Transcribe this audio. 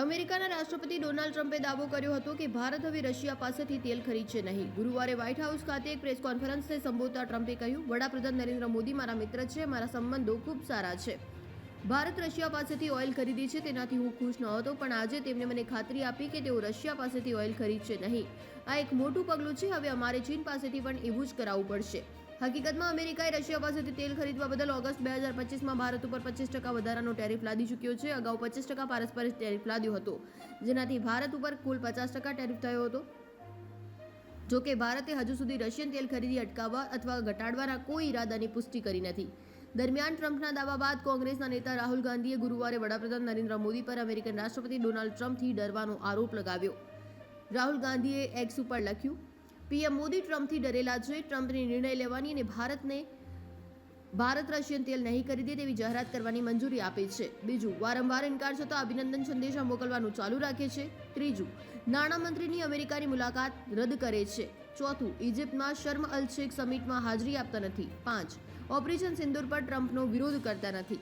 અમેરિકાના રાષ્ટ્રપતિ ડોનાલ્ડ ટ્રમ્પે દાવો કર્યો હતો કે ભારત હવે રશિયા પાસેથી તેલ ખરીદશે નહીં. ગુરુવારે વ્હાઇટ હાઉસ ખાતે એક પ્રેસ કોન્ફરન્સને સંબોધતા ટ્રમ્પે કહ્યું, વડાપ્રધાન નરેન્દ્ર મોદી મારા મિત્ર છે, મારા સંબંધો ખૂબ સારા છે. ભારત રશિયા પાસેથી ઓઇલ ખરીદી છે, તેનાથી હું ખુશ નહોતો પણ આજે તેમણે મને ખાતરી આપી કે તેઓ રશિયા પાસેથી ઓઇલ ખરીદશે નહીં. આ એક મોટું પગલું છે, હવે અમારે ચીન પાસેથી પણ એવું જ કરાવવું પડશે. હકીકતમાં અમેરિકાએ રશિયા પાસેથી તેલ ખરીદવા બદલ ઓગસ્ટ બે હજાર પચીસમાં ભારત ઉપર પચીસ ટકા વધારાનો ટેરિફ લાદી ચૂક્યો છે. અગાઉ પચીસ ટકા પારસ્પરિક ટેરિફ લાદ્યો હતો. જેનાથી ભારત ઉપર કુલ પચાસ ટકા ટેરિફ થયો હતો. જો કે ભારતે હજુ સુધી રશિયન તેલ ખરીદી અટકાવવા અથવા ઘટાડવાના કોઈ ઈરાદાની પુષ્ટિ કરી નથી. દરમિયાન ટ્રમ્પના દાવા બાદ કોંગ્રેસના નેતા રાહુલ ગાંધીએ ગુરુવારે વડાપ્રધાન નરેન્દ્ર મોદી પર અમેરિકન રાષ્ટ્રપતિ ડોનાલ્ડ ટ્રમ્પથી ડરવાનો આરોપ લગાવ્યો. રાહુલ ગાંધીએ એક્સ ઉપર લખ્યું પીએમ મોદી ટ્રમ્પથી ડરેલા છે. ટ્રમ્પને નિર્ણય લેવાની અને ભારતને ભારત રશિયન તેલ નહીં ખરીદે તેવી જાહેરાત કરવાની મંજૂરી આપે છે. બીજું, વારંવાર ઇનકાર છતાં અભિનંદન સંદેશા મોકલવાનું ચાલુ રાખે છે. ત્રીજું, નાણામંત્રીની અમેરિકાની મુલાકાત રદ કરે છે. ચોથું ઇજિપ્તમાં શર્મ અલ શેખ સમિટમાં હાજરી આપતા નથી. પાંચ, ઓપરેશન સિંદૂર પર ટ્રમ્પનો વિરોધ કરતા નથી.